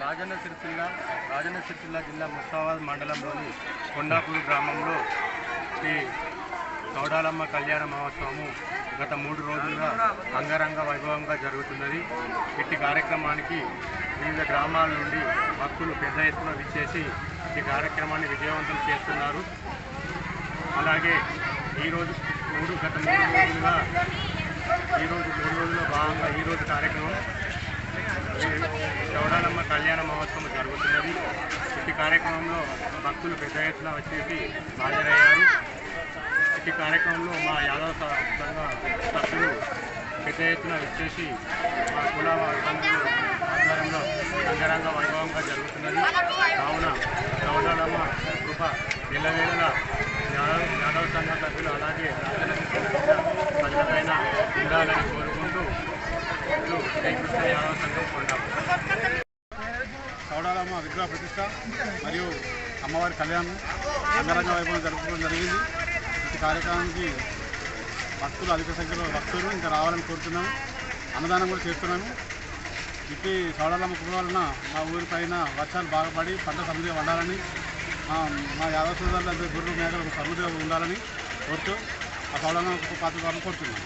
రాజన్న సిరిసిల్ల రాజన్న సిరిసిల్ల జిల్లా ముస్తాబాద్ మండలంలోని కొండాపూర్ గ్రామంలో శ్రీ చౌడాలమ్మ కళ్యాణ మహోత్సవము గత మూడు రోజులుగా అంగరంగ వైభవంగా జరుగుతున్నది. ఇట్టి కార్యక్రమానికి వివిధ గ్రామాల నుండి భక్తులు పెద్ద ఎత్తున విచ్చేసి ఈ కార్యక్రమాన్ని విజయవంతం చేస్తున్నారు. అలాగే ఈరోజు మూడు గత మూడు రోజులుగా ఈరోజు మూడు రోజుల్లో భాగంగా ఈరోజు కార్యక్రమం చౌడాలమ్మ కళ్యాణ మహోత్సవం జరుగుతున్నది. ఇట్టి కార్యక్రమంలో భక్తులు పెద్ద ఎత్తున వచ్చేసి హాజరయ్యారు. ఈ కార్యక్రమంలో మా యాదవ సంఘ సభ్యులు పెద్ద ఎత్తున వచ్చేసి మా కుల ఆధ్వర్యంలో అంగరంగ వైభవంగా జరుగుతున్నది. కావున చౌడాలమ్మ కృప నిలవేళలా యాదవ సంఘ సభ్యులు అలాగే ప్రజలపైన ఉండాలని కోరుకుంటూ శ్రీకృష్ణ యాదవ సంఘం కొండాము చౌడాలమ్మ విగ్రహ ప్రతిష్ట మరియు అమ్మవారి కళ్యాణం అంగరంగ వైభవం జరుపుకోవడం జరిగింది. కార్యక్రమానికి భక్తులు అధిక సంఖ్యలో భక్తులు ఇంకా రావాలని కోరుతున్నాము. అన్నదానం కూడా చేస్తున్నాము. ఇట్టి చౌడాలమ్మ కృప వలన మా ఊరి పైన వర్షాలు బాగా పడి పంట సమృద్ధిగా వండాలని మా యాదవ సోదరులందరూ గుర్రు మేకలు సమృద్ధిగా ఉండాలని కోరుతూ ఆ చౌడాలమ్మ పాత్ర కోరుతున్నాము.